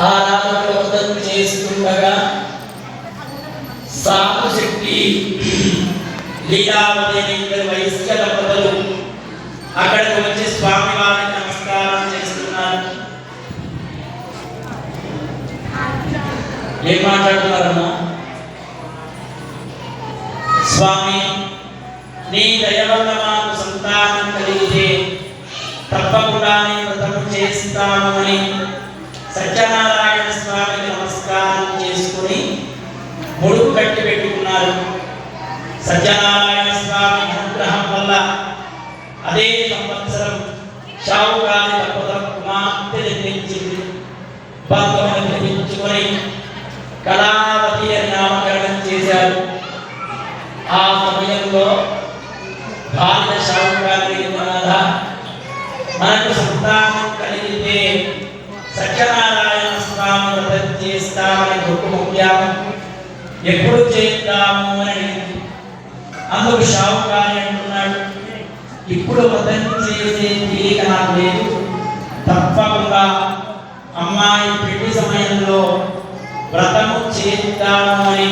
ఆ చేస్తుండగా సాధు శక్తి లీలావతి అనే ఇద్దరు వయస్క దంపతులు అక్కడికి వచ్చి స్వామి వారికి నమస్కారం చేస్తున్నారు. ఏం మాట్లాడుతున్నారమ్మా? స్వామి నీ దయ వల్ల మాకు సంతానం కలిగితే తప్పకుండా నీ వ్రతము చేస్తామని సత్యనారాయణ స్వామికి నమస్కారం చేసుకుని ముడుపు కట్టి పెట్టుకున్నారు. సత్యనారాయణ స్వామి అనుగ్రహం వల్ల అదే సంవత్సరం షావుకారి దంపతుల కుమార్తె నిర్మించింది. బంధువులు నిర్మించుకొని కళావతి అని నామకరణం చేశారు. ఆ సమయంలో భారత షావుకారి మనకు సంతానం కలిగితే సత్యనారాయణ వ్రతం చేస్తామని గొప్పముఖ్యాము ఎప్పుడు చేద్దాము అని అందుకు షావుకారి అంటున్నాడు. ఇప్పుడు వ్రతం చేసే తీరిక నాకు లేదు. తప్పకుండా అమ్మాయి పెళ్ళి సమయంలో వ్రతము చేద్దాము అని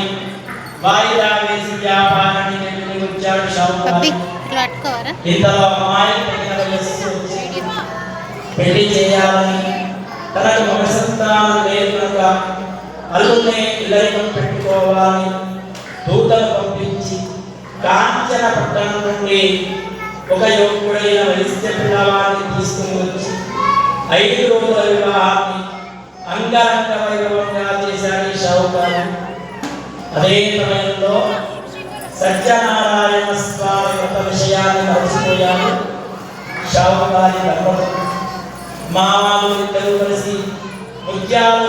వాయిదా వేసి వ్యాపారాన్ని వచ్చాడు షావుకారి. ఇంతలో అమ్మాయి పెళ్ళి చేయాలని తనకు ఒక సంతానం లేదు కనుక అల్లునే ఇల్లరికం పెట్టుకోవాలని దూతను పంపించి కాంచన పట్టణం నుండి ఒక యువకుడైన వయస్సు పిల్లవాడిని తీసుకుని వచ్చి ఐదు రోజుల వివాహాన్ని అంగరంగ వైభవంగా చేశాడు షావుకారు అదే సమయంలో సత్యనారాయణ స్వామి ఒక విషయాన్ని మర్చిపోయాను. షావుకారి దంపతులు మామలు ఇద్దరు కలిసి ముత్యాలు